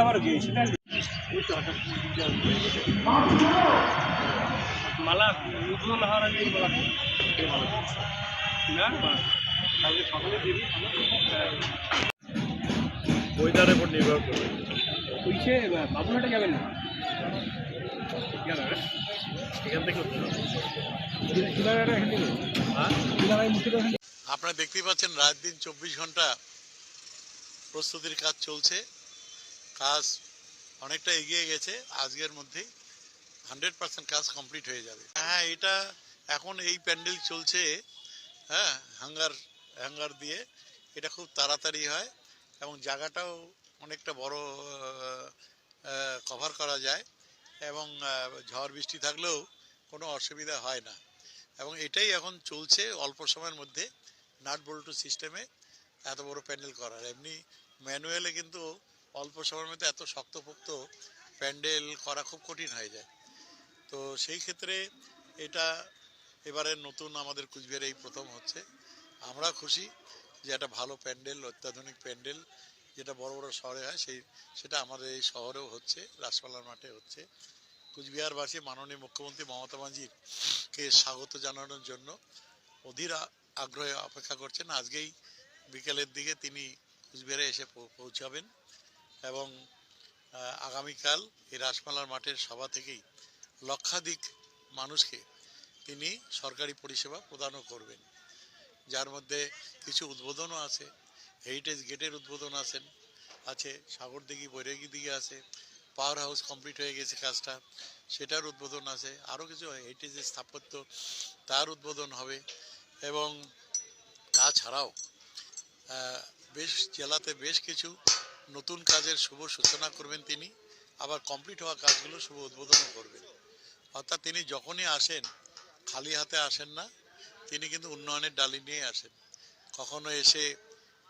আবার মালা উদ্বোধন হওয়ার আগে ওয়েদারের উপর নির্ভর করে ওইছে বাবুঘাটে যাবেন না? এখান থেকে কিলারাটা এখান থেকে। আপনারা দেখতেই পাচ্ছেন রাত দিন চব্বিশ ঘণ্টা প্রস্তুতির কাজ চলছে। কাজ অনেকটা এগিয়ে গেছে। আজকের মধ্যেই হান্ড্রেড পার্সেন্ট কাজ কমপ্লিট হয়ে যাবে। হ্যাঁ এটা এখন এই প্যান্ডেল চলছে হ্যাঁ হ্যাঙ্গার হ্যাঙ্গার দিয়ে। এটা খুব তাড়াতাড়ি হয় এবং জায়গাটাও অনেকটা বড় কভার করা যায় এবং ঝড় বৃষ্টি থাকলেও কোনো অসুবিধা হয় না। এবং এটাই এখন চলছে অল্প সময়ের মধ্যে নাট বল্টু সিস্টেমে এত বড় প্যান্ডেল করার। এমনি ম্যানুয়ালে কিন্তু অল্প সময়ের মধ্যে এত শক্তপোক্ত প্যান্ডেল করা খুব কঠিন হয়ে যায়। তো সেই ক্ষেত্রে এটা এবারে নতুন আমাদের কুচবিহারে এই প্রথম হচ্ছে। আমরা খুশি যে একটা ভালো প্যান্ডেল, অত্যাধুনিক প্যান্ডেল যেটা বড় বড় শহরে হয়, সেই সেটা আমাদের এই শহরেও হচ্ছে, রাসপালার মাঠে হচ্ছে। কুচবিহারবাসী মাননীয় মুখ্যমন্ত্রী মমতা ব্যানার্জির স্বাগত জানানোর জন্য অধীর আগ্রহে অপেক্ষা করছেন। আজকেই বিকেলের দিকে তিনি কুচবিহারে এসে পৌঁছাবেন এবং আগামীকাল এই রাসমালার মাঠের সভা থেকেই লক্ষাধিক মানুষকে তিনি সরকারি পরিষেবা প্রদানও করবেন। যার মধ্যে কিছু উদ্বোধনও আছে হেরিটেজ গেটের উদ্বোধন আছেন, আছে সাগরদিঘি বৈরাগী দিঘি আছে পাওয়ার হাউস কমপ্লিট হয়ে গেছে কাজটা, সেটার উদ্বোধন আছে, আরও কিছু হেরিটেজের স্থাপত্য তার উদ্বোধন হবে এবং তাছাড়াও বেশ জেলাতে বেশ কিছু নতুন কাজের শুভ সূচনা করবেন তিনি, আবার কমপ্লিট হওয়া কাজগুলো শুভ উদ্বোধনও করবেন। অর্থাৎ তিনি যখনই আসেন, খালি হাতে আসেন না, তিনি কিন্তু উন্নয়নের ডালি নিয়ে আসেন। কখনো এসে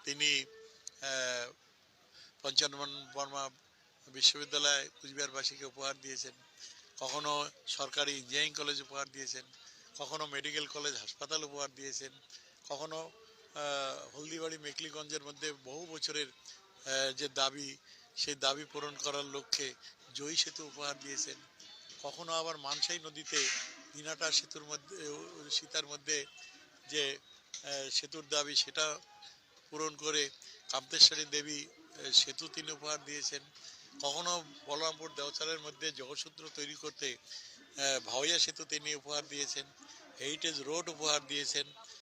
তিনি পঞ্চানন বর্মা বিশ্ববিদ্যালয় কুচবিহারবাসীকে উপহার দিয়েছেন, কখনো সরকারি ইঞ্জিনিয়ারিং কলেজ উপহার দিয়েছেন, কখনো মেডিকেল কলেজ হাসপাতাল উপহার দিয়েছেন, কখনো হলদিবাড়ি মেকলিগঞ্জের মধ্যে বহু বছরের যে দাবি, সেই দাবি পূরণ করার লক্ষ্যে জয়ী সেতু উপহার দিয়েছেন। কখনো আবার মানসাই নদীতে দিনাটা সেতুর মধ্যে সীতার মধ্যে যে সেতুর দাবি সেটা পূরণ করে কামতেশ্বরী দেবী সেতু তিনি উপহার দিয়েছেন। কখনো বলরামপুর দেওচারের মধ্যে জগসূত্র তৈরি করতে ভাওয়া সেতু তিনি উপহার দিয়েছেন। হেরিটেজ রোড উপহার দিয়েছেন।